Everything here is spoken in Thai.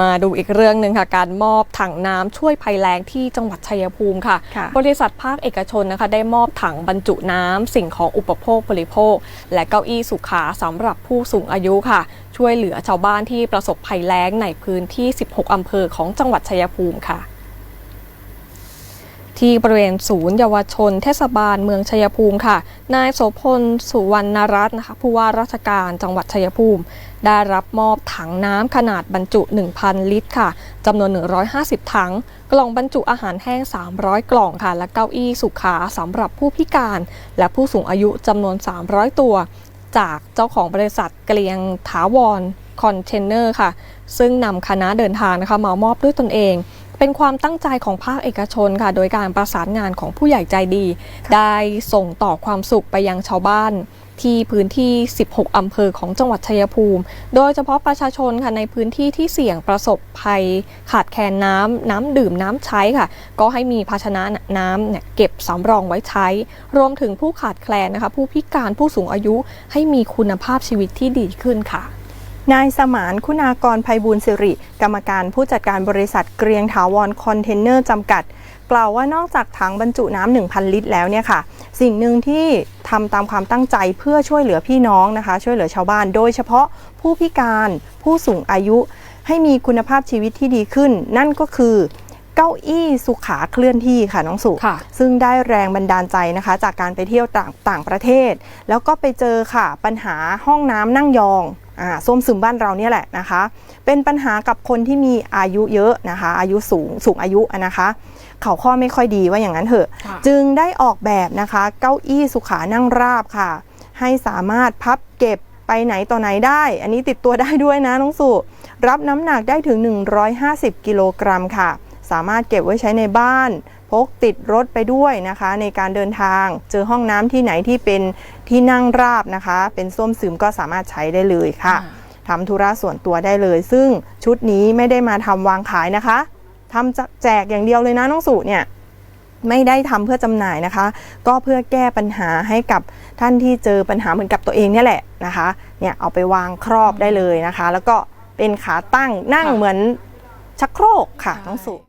มาดูอีกเรื่องหนึ่งค่ะ การมอบถังน้ำช่วยภัยแล้งที่จังหวัดชัยภูมิค่ะค่ะ บริษัทภาคเอกชนนะคะได้มอบถังบรรจุน้ำสิ่งของอุปโภคบริโภค และเก้าอี้สุขาสำหรับผู้สูงอายุค่ะ ช่วยเหลือชาวบ้านที่ประสบภัยแล้งในพื้นที่ 16 อำเภอของจังหวัดชัยภูมิค่ะ ที่บริเวณศูนย์เยาวชน เทศบาลเมืองชัยภูมิค่ะ นายโสพลสุวรรณรัตน์นะคะผู้ว่าราชการจังหวัดชัยภูมิ ได้รับมอบถังน้ำขนาดบรรจุ 1,000 ลิตรค่ะจำนวน 150 ถัง กล่องบรรจุอาหารแห้ง 300 กล่องค่ะ และเก้าอี้สุขาสำหรับผู้พิการ และผู้สูงอายุจำนวน 300 ตัว จากเจ้าของบริษัทเกลียงถาวรคอนเทนเนอร์ค่ะ ซึ่งนำคณะเดินทางนะคะมามอบด้วยตนเอง เป็นความตั้งใจของภาคเอกชนค่ะ โดยการประสานงานของผู้ใหญ่ใจดี ได้ส่งต่อความสุขไปยังชาวบ้านที่พื้นที่ 16 อำเภอของจังหวัดชัยภูมิ โดยเฉพาะประชาชนค่ะในพื้นที่ที่เสี่ยงประสบภัยขาดแคลนน้ำน้ำดื่มน้ำใช้ค่ะ ก็ให้มีภาชนะน้ำเนี่ยเก็บสำรองไว้ใช้ รวมถึงผู้ขาดแคลนนะคะ ผู้พิการผู้สูงอายุให้มีคุณภาพชีวิตที่ดีขึ้นค่ะ นายสมานคุณากรภัยบูลสิริ กรรมการผู้จัดการบริษัทเกรียงถาวรคอนเทนเนอร์จำกัด กล่าวว่านอกจากถังบรรจุน้ำ1,000 ลิตรแล้วเนี่ยค่ะ สิ่งหนึ่งที่ทำตามความตั้งใจเพื่อช่วยเหลือพี่น้องนะคะ ช่วยเหลือชาวบ้าน โดยเฉพาะผู้พิการผู้สูงอายุ ให้มีคุณภาพชีวิตที่ดีขึ้น นั่นก็คือ เก้าอี้สุขาเคลื่อนที่ค่ะน้องสุค่ะซึ่งได้แรงบันดาลใจนะคะ จากการไปเที่ยวต่างต่างประเทศ แล้วก็ไปเจอค่ะปัญหาห้องน้ำนั่งยองอ่าส้วมซึมบ้านเราเนี่ยแหละนะคะ เป็นปัญหากับคนที่มีอายุเยอะนะคะ อายุสูงสูงอายุอะนะคะเขาข้อไม่ค่อยดีว่าอย่างนั้นเถอะค่ะจึงได้ออกแบบนะคะ เก้าอี้สุขานั่งราบค่ะ ให้สามารถพับเก็บไปไหนต่อไหนได้ อันนี้ติดตัวได้ด้วยนะน้องสุรับน้ำหนักได้ถึง 150 กิโลกรัมค่ะ สามารถเก็บไว้ใช้ในบ้าน พกติดรถไปด้วยนะคะ ในการเดินทางเจอห้องน้ำที่ไหนที่เป็นที่นั่งราบนะคะ เป็นส้วมซึมก็สามารถใช้ได้เลยค่ะทำธุระส่วนตัวได้เลย ซึ่งชุดนี้ไม่ได้มาทำวางขายนะคะทำจะแจกอย่างเดียวเลยนะน้องสุเนี่ยไม่ได้ทำเพื่อจำหน่ายนะคะ ก็เพื่อแก้ปัญหาให้กับท่านที่เจอปัญหาเหมือนกับตัวเองเนี่ยแหละนะคะเนี่ยเอาไปวางครอบได้เลยนะคะ แล้วก็เป็นขาตั้งนั่งค่ะเหมือนชักโครกค่ะน้องสุ